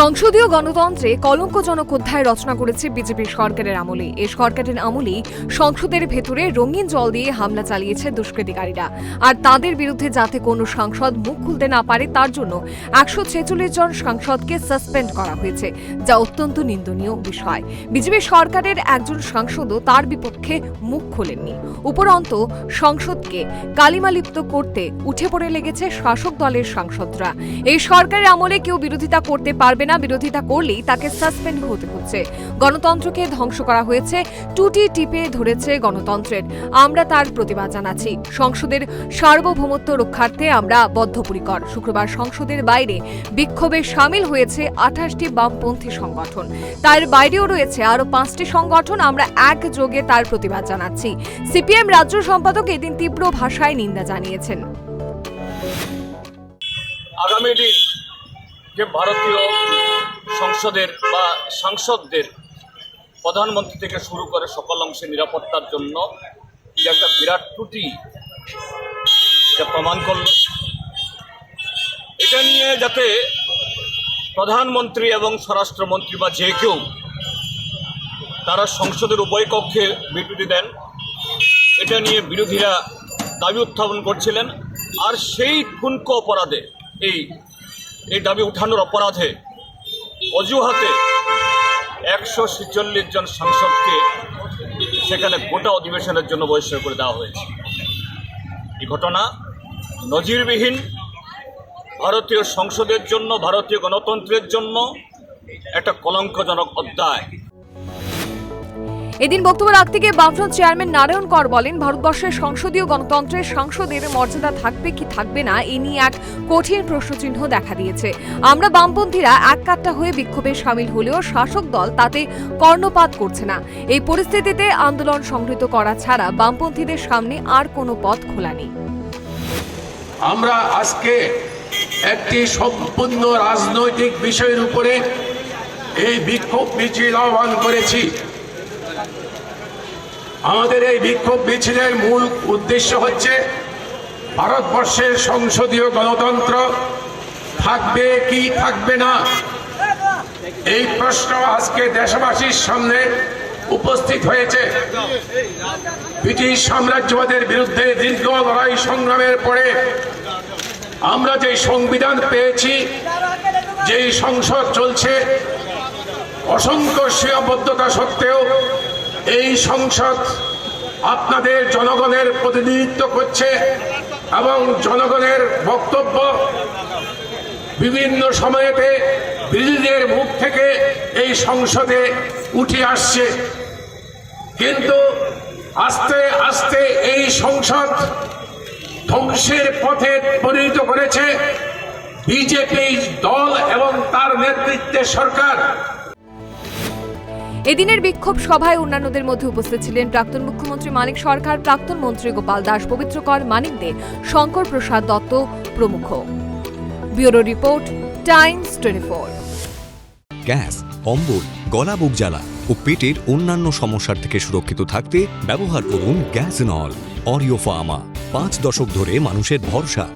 সংসদীয় গণতন্ত্রে কলঙ্কজনক অধ্যায় রচনা করেছে বিজেপি সরকারের আমলে। এই সরকারের আমলেই সংসদের ভেতরে রঙিন জল দিয়ে হামলা চালিয়েছে দুষ্কৃতিকারীরা। আর তাদের বিরুদ্ধে যাতে কোনো সাংসদ মুখ খুলতে না পারে, তার জন্য একশো ছেচল্লিশ জন সাংসদকে সাসপেন্ড করা হয়েছে, যা অত্যন্ত নিন্দনীয় বিষয়। বিজেপি সরকারের একজন সাংসদও তার বিপক্ষে মুখ খোলেননি। উপরন্ত সংসদকে কালিমালিপ্ত করতে উঠে পড়ে লেগেছে শাসক দলের সাংসদরা। এই সরকারের আমলে কেউ বিরোধিতা করতে পারবে না, বিরোধিতা করলেই তাকে সাসপেন্ড হতে হচ্ছে। গণতন্ত্রকে ধ্বংস করা হয়েছে, টুটি টিপে ধরেছে গণতন্ত্রের। আমরা তার প্রতিবাদ জানাচ্ছি। সংসদের সার্বভৌমত্ব রক্ষার্থে আমরা বদ্ধপরিকর। শুক্রবার সংসদের বাইরে বিক্ষোভে সামিল হয়েছে আঠাশটি বামপন্থী সংগঠন। তার বাইরেও রয়েছে আরও পাঁচটি সংগঠন। আমরা একযোগে তার প্রতিবাদ জানাচ্ছি। সিপিএম রাজ্য সম্পাদক এদিন তীব্র ভাষায় নিন্দা জানিয়েছেন। আগামী দিন যে ভারতীয় সংসদের বা সাংসদদের প্রধানমন্ত্রী থেকে শুরু করে সকল অংশে নিরাপত্তার জন্য যে একটা বিরাট ত্রুটি যা প্রমাণ করল, এটা নিয়ে যাতে প্রধানমন্ত্রী এবং স্বরাষ্ট্রমন্ত্রী বা যে কেউ তারা সংসদের উভয় কক্ষে বিবৃতি দেন, এটা নিয়ে বিরোধীরা দাবি উত্থাপন করছিলেন, আর সেই ঠুনকো অপরাধে, এই এই দাবি উঠানোর অপরাধে অজুহাতে একশো ছেচল্লিশ জন সাংসদকে সেখানে গোটা অধিবেশনের জন্য বহিষ্কার করে দেওয়া হয়েছে। এই ঘটনা নজিরবিহীন, ভারতীয় সংসদের জন্য, ভারতীয় গণতন্ত্রের জন্য একটা কলঙ্কজনক অধ্যায়। এদিন বক্তব্য রাখতে গিয়ে বামফ্রন্ট চেয়ারম্যান নারায়ণ কর বলেন, ভারতবর্ষের সংসদীয় গণতন্ত্রের সাংসদের মর্যাদা থাকবে কি থাকবে না, এ নিয়ে এক কঠিন প্রশ্নচিহ্ন দেখা দিয়েছে। আমরা বামপন্থীরা এক কাট্টা হয়ে বিক্ষোভে সামিল হলেও শাসক দল তাতে কর্ণপাত করছে না। এই পরিস্থিতিতে আন্দোলন সংহৃত করা ছাড়া বামপন্থীদের সামনে আর কোনো পথ খোলা নেই। আমরা আজকে একটি সম্পূর্ণ রাজনৈতিক বিষয়ের উপরে এই বিক্ষোভ মিছিল আহ্বান করেছি। আমাদের এই বিক্ষোভ মিছিলের মূল উদ্দেশ্য হচ্ছে ভারতবর্ষের সংসদীয় গণতন্ত্র থাকবে কি থাকবে না? এই প্রশ্ন আজকে দেশবাসীর সামনে উপস্থিত হয়েছে। ব্রিটিশ সাম্রাজ্যবাদের বিরুদ্ধে দীর্ঘ লড়াই সংগ্রামের পরে আমরা যে সংবিধান পেয়েছি, যেই সংসদ চলছে, অসংখ্য সীমাবদ্ধতা সত্ত্বেও এই সংসদ আপনাদের জনগণের প্রতিনিধিত্ব করছে এবং জনগণের বক্তব্য বিভিন্ন সময়েতে বিরোধীদের মুখ থেকে এই সংসদে উঠে আসছে। কিন্তু আস্তে আস্তে এই সংসদ ধ্বংসের পথে পরিণত করেছে। বিজেপি দল এবং তার নেতৃত্বে সরকার এদিনের বিক্ষোভ সভায় অন্যান্যদের মধ্যে উপস্থিত ছিলেন প্রাক্তন মুখ্যমন্ত্রী মানিক সরকার, প্রাক্তন মন্ত্রী গোপাল দাস, পবিত্র কর মানিক দে, শঙ্কর প্রসাদ দত্ত প্রমুখ। Bureau report, Times twenty four. Gas, অম্বল, গলা বুক জ্বালা ও পেটের অন্যান্য সমস্যার থেকে সুরক্ষিত থাকতে ব্যবহার করুন গ্যাস নল, অরিও ফার্মা। পাঁচ দশক ধরে মানুষের ভরসা।